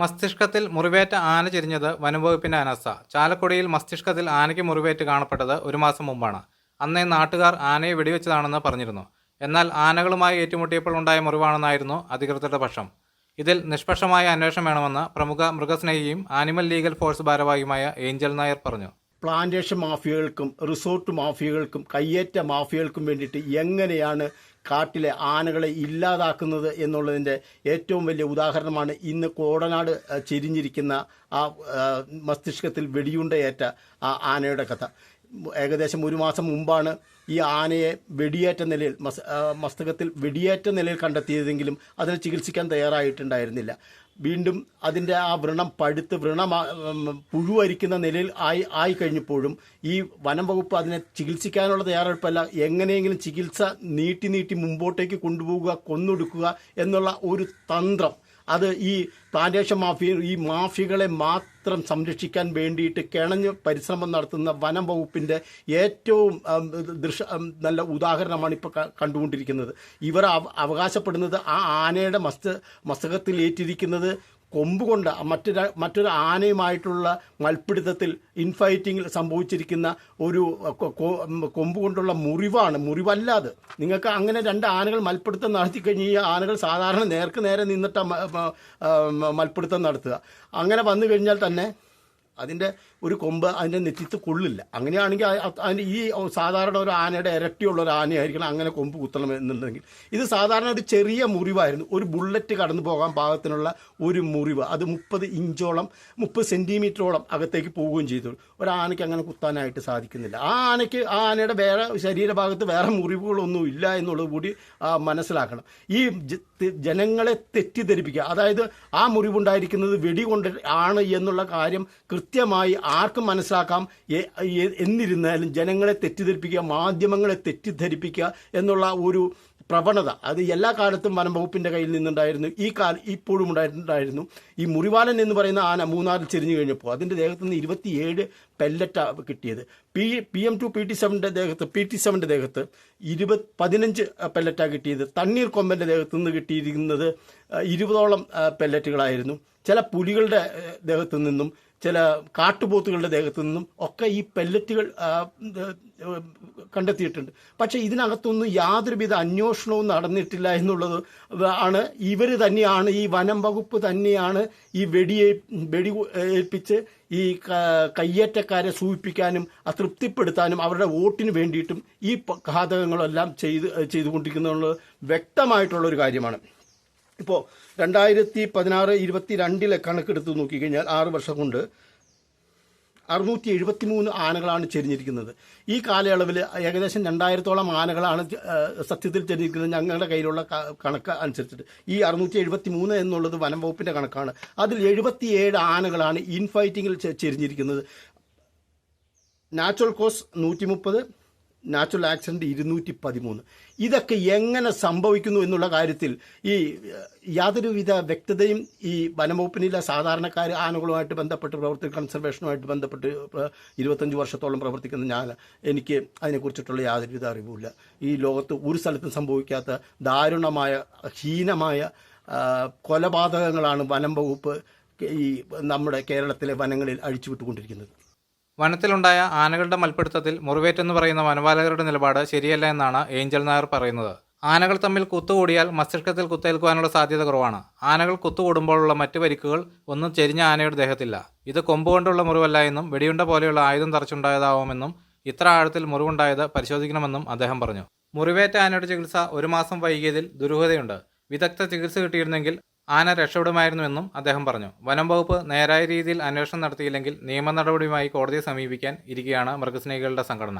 മസ്തിഷ്കത്തിൽ മുറിവേറ്റ ആന ചെരിഞ്ഞത് വനംവകുപ്പിന്റെ അനസ്ഥ ചാലക്കുടിയിൽ മസ്തിഷ്കത്തിൽ ആനയ്ക്ക് മുറിവേറ്റ് കാണപ്പെട്ടത് ഒരു മാസം മുമ്പാണ്. അന്നേ നാട്ടുകാർ ആനയെ വെടിവെച്ചതാണെന്ന് പറഞ്ഞിരുന്നു. എന്നാൽ ആനകളുമായി ഏറ്റുമുട്ടിയപ്പോൾ ഉണ്ടായ മുറിവാണെന്നായിരുന്നു അധികൃതരുടെ പക്ഷം. ഇതിൽ നിഷ്പക്ഷമായ അന്വേഷണം വേണമെന്ന് പ്രമുഖ മൃഗസ്നേഹിയും ആനിമൽ ലീഗൽ ഫോഴ്സ് ഭാരവാഹിയുമായ ഏഞ്ചൽ നായർ പറഞ്ഞു. പ്ലാന്റേഷൻ മാഫിയകൾക്കും റിസോർട്ട് മാഫിയകൾക്കും കയ്യേറ്റ മാഫിയകൾക്കും വേണ്ടിയിട്ട് എങ്ങനെയാണ് കാട്ടിലെ ആനകളെ ഇല്ലാതാക്കുന്നത് എന്നുള്ളതിന്റെ ഏറ്റവും വലിയ ഉദാഹരണമാണ് ഇന്ന് കോടനാട് ചിരിഞ്ഞിരിക്കുന്ന ആ മസ്തിഷ്കത്തിൽ വെടിയുണ്ടയേറ്റ ആ ആനയുടെ കഥ. ഏകദേശം ഒരു മാസം മുമ്പാണ് ഈ ആനയെ വെടിയേറ്റ നിലയിൽ മസ് മസ്തകത്തിൽ വെടിയേറ്റ നിലയിൽ കണ്ടെത്തിയതെങ്കിലും അതിനെ ചികിത്സിക്കാൻ തയ്യാറായിട്ടുണ്ടായിരുന്നില്ല. വീണ്ടും അതിന്റെ ആ വ്രണം പഴുത്ത് വ്രണം പുഴുവരിക്കുന്ന നിലയിൽ ആയി ആയി കഴിഞ്ഞപ്പോഴും ഈ വനം വകുപ്പ് അതിനെ ചികിത്സിക്കാനുള്ള തയ്യാറെടുപ്പല്ല എങ്ങനെയെങ്കിലും ചികിത്സ നീട്ടി നീട്ടി മുമ്പോട്ടേക്ക് കൊണ്ടുപോകുക കൊന്നൊടുക്കുക എന്നുള്ള ഒരു തന്ത്രം അത് ഈ പ്ലാന്റേഷൻ മാഫിയ ഈ മാഫിയകളെ മാത്രം സംരക്ഷിക്കാൻ വേണ്ടിയിട്ട് കിണഞ്ഞ് പരിശ്രമം നടത്തുന്ന വനം വകുപ്പിന്റെ ഏറ്റവും ദൃശ്യ നല്ല ഉദാഹരണമാണ് ഇപ്പോൾ കണ്ടുകൊണ്ടിരിക്കുന്നത്. ഇവർ അവ- അവകാശപ്പെടുന്നത് ആ ആനയുടെ മസ്ത മസ്തകത്തിൽ ഏറ്റിരിക്കുന്നത് കൊമ്പ് കൊണ്ട് മറ്റൊരു മറ്റൊരു ആനയുമായിട്ടുള്ള മൽപ്പിടുത്തത്തിൽ ഇൻഫൈറ്റിങ്ങിൽ സംഭവിച്ചിരിക്കുന്ന ഒരു കൊമ്പ് കൊണ്ടുള്ള മുറിവാണ്. മുറിവല്ലാതെ. നിങ്ങൾക്ക് അങ്ങനെ രണ്ട് ആനകൾ മൽപ്പിടുത്തം നടത്തി കഴിഞ്ഞ് ഈ ആനകൾ സാധാരണ നേർക്ക് നേരെ നിന്നിട്ട് മൽപ്പിടുത്തം നടത്തുക. അങ്ങനെ വന്നു കഴിഞ്ഞാൽ തന്നെ അതിന്റെ ഒരു കൊമ്പ് അതിന്റെ നെറ്റിത്ത് കൊള്ളില്ല. അങ്ങനെയാണെങ്കിൽ അതിന്റെ ഈ സാധാരണ ഒരു ആനയുടെ ഇരട്ടിയുള്ള ഒരു ആനയായിരിക്കണം അങ്ങനെ കൊമ്പ് കുത്തണം എന്നുണ്ടെങ്കിൽ ഇത് സാധാരണ ഒരു ചെറിയ മുറിവായിരുന്നു. ഒരു ബുള്ളറ്റ് കടന്നു പോകാൻ പാകത്തിനുള്ള ഒരു മുറിവ്. അത് മുപ്പത് ഇഞ്ചോളം മുപ്പത് സെന്റിമീറ്ററോളം അകത്തേക്ക് പോവുകയും ചെയ്തു. ഒരു ആനയ്ക്ക് അങ്ങനെ കുത്താനായിട്ട് സാധിക്കുന്നില്ല. ആ ആനയ്ക്ക് ആ ആനയുടെ വേറെ ശരീരഭാഗത്ത് വേറെ മുറിവുകളൊന്നും ഇല്ല എന്നുള്ളത് കൂടി മനസ്സിലാക്കണം. ഈ ജനങ്ങളെ തെറ്റിദ്ധരിപ്പിക്കുക. അതായത് ആ മുറിവുണ്ടായിരിക്കുന്നത് വെടികൊണ്ട് ആണ് എന്നുള്ള കാര്യം കൃത്യമായി ആർക്കും മനസ്സിലാക്കാം എന്നിരുന്നാലും ജനങ്ങളെ തെറ്റിദ്ധരിപ്പിക്കുക മാധ്യമങ്ങളെ തെറ്റിദ്ധരിപ്പിക്കുക എന്നുള്ള ഒരു പ്രവണത അത് എല്ലാ കാലത്തും വനം വകുപ്പിന്റെ കയ്യിൽ നിന്നുണ്ടായിരുന്നു. ഈ കാല ഇപ്പോഴും ഉണ്ടായിട്ടുണ്ടായിരുന്നു. ഈ മുറിവാലൻ എന്ന് പറയുന്ന ആന മൂന്നാറിൽ ചെരിഞ്ഞു കഴിഞ്ഞപ്പോൾ അതിന്റെ ദേഹത്ത് നിന്ന് ഇരുപത്തിയേഴ് പെല്ലറ്റ കിട്ടിയത്. P P M two P T സെവന്റെ ദേഹത്ത് പി ടി സെവന്റെ ദേഹത്ത് ഇരുപത് പതിനഞ്ച് പെല്ലറ്റാണ് കിട്ടിയത്. തണ്ണീർ കൊമ്പന്റെ ദേഹത്ത് നിന്ന് കിട്ടിയിരിക്കുന്നത് ഇരുപതോളം പെല്ലറ്റുകളായിരുന്നു ചില പുലികളുടെ ദേഹത്തു നിന്നും ചില കാട്ടുപോത്തുകളുടെ ദേഹത്തു നിന്നും ഒക്കെ ഈ പെല്ലറ്റുകൾ കണ്ടെത്തിയിട്ടുണ്ട്. പക്ഷേ ഇതിനകത്തൊന്നും യാതൊരുവിധ അന്വേഷണവും നടന്നിട്ടില്ല എന്നുള്ളത് ആണ് ഇവർ തന്നെയാണ് ഈ വനം വകുപ്പ് തന്നെയാണ് ഈ വെടിയെ വെടി ഏൽപ്പിച്ച് ഈ കയ്യേറ്റക്കാരെ സൂചിപ്പിക്കാനും അതൃപ്തിപ്പെടുത്താനും അവരുടെ വോട്ടിന് വേണ്ടിയിട്ടും ഈ ഘാതകങ്ങളെല്ലാം ചെയ്ത് ചെയ്തുകൊണ്ടിരിക്കുന്നുള്ള വ്യക്തമായിട്ടുള്ള ഒരു കാര്യമാണ്. ഇപ്പോൾ രണ്ടായിരത്തി പതിനാറ് ഇരുപത്തി രണ്ടിലെ കണക്കെടുത്ത് നോക്കിക്കഴിഞ്ഞാൽ ആറ് വർഷം കൊണ്ട് അറുന്നൂറ്റി എഴുപത്തി മൂന്ന് ആനകളാണ് ചെരിഞ്ഞിരിക്കുന്നത്. ഈ കാലയളവിൽ ഏകദേശം രണ്ടായിരത്തോളം ആനകളാണ് സത്യത്തിൽ ചെരിഞ്ഞിരിക്കുന്നത് ഞങ്ങളുടെ കയ്യിലുള്ള കണക്ക് അനുസരിച്ചിട്ട്. ഈ അറുന്നൂറ്റി എഴുപത്തി മൂന്ന് എന്നുള്ളത് വനം വകുപ്പിന്റെ കണക്കാണ്. അതിൽ എഴുപത്തിയേഴ് ആനകളാണ് ഇൻഫൈറ്റിങ്ങിൽ ചെരിഞ്ഞിരിക്കുന്നത്. നാച്ചുറൽ കോസ് നൂറ്റി മുപ്പത് നാച്ചുറൽ ആക്സിഡന്റ് ഇരുന്നൂറ്റി പതിമൂന്ന് ഇതൊക്കെ എങ്ങനെ സംഭവിക്കുന്നു എന്നുള്ള കാര്യത്തിൽ ഈ യാതൊരുവിധ വ്യക്തതയും ഈ വനംവകുപ്പിനില്ല. സാധാരണക്കാർ ആനകളുമായിട്ട് ബന്ധപ്പെട്ട് പ്രവർത്തി കൺസർവേഷനുമായിട്ട് ബന്ധപ്പെട്ട് ഇരുപത്തഞ്ച് വർഷത്തോളം പ്രവർത്തിക്കുന്ന ഞാൻ എനിക്ക് അതിനെക്കുറിച്ചിട്ടുള്ള യാതൊരുവിധ അറിവുമില്ല. ഈ ലോകത്ത് ഒരു സ്ഥലത്തും സംഭവിക്കാത്ത ദാരുണമായ ഹീനമായ കൊലപാതകങ്ങളാണ് വനം വകുപ്പ് ഈ നമ്മുടെ കേരളത്തിലെ വനങ്ങളിൽ അഴിച്ചുവിട്ടുകൊണ്ടിരിക്കുന്നത്. വനത്തിലുണ്ടായ ആനകളുടെ മൽപ്പിടുത്തത്തിൽ മുറിവേറ്റെന്ന് പറയുന്ന വനപാലകരുടെ നിലപാട് ശരിയല്ല എന്നാണ് ഏഞ്ചൽ നായർ പറയുന്നത്. ആനകൾ തമ്മിൽ കുത്തുകൂടിയാൽ മസ്തിഷ്കത്തിൽ കുത്തേൽക്കുവാനുള്ള സാധ്യത കുറവാണ്. ആനകൾ കുത്തുകൂടുമ്പോഴുള്ള മറ്റ് പരിക്കുകൾ ഒന്നും ചെരിഞ്ഞ ആനയുടെ ദേഹത്തില്ല. ഇത് കൊമ്പുകൊണ്ടുള്ള മുറിവല്ല എന്നും വെടിയുണ്ട പോലെയുള്ള ആയുധം തറച്ചുണ്ടായതാവുമെന്നും ഇത്ര ആഴത്തിൽ മുറിവുണ്ടായത് പരിശോധിക്കണമെന്നും അദ്ദേഹം പറഞ്ഞു. മുറിവേറ്റ ആനയുടെ ചികിത്സ ഒരു മാസം വൈകിയതിൽ ദുരൂഹതയുണ്ട്. വിദഗ്ധ ചികിത്സ കിട്ടിയിരുന്നെങ്കിൽ ആന രക്ഷപ്പെടുമായിരുന്നുവെന്നും അദ്ദേഹം പറഞ്ഞു. വനം വകുപ്പ് നേരായ രീതിയിൽ അന്വേഷണം നടത്തിയില്ലെങ്കിൽ നിയമ നടപടിയുമായി കോടതിയെ സമീപിക്കാൻ ഇരിക്കുകയാണ് മൃഗസ്നേഹികളുടെ സംഘടന.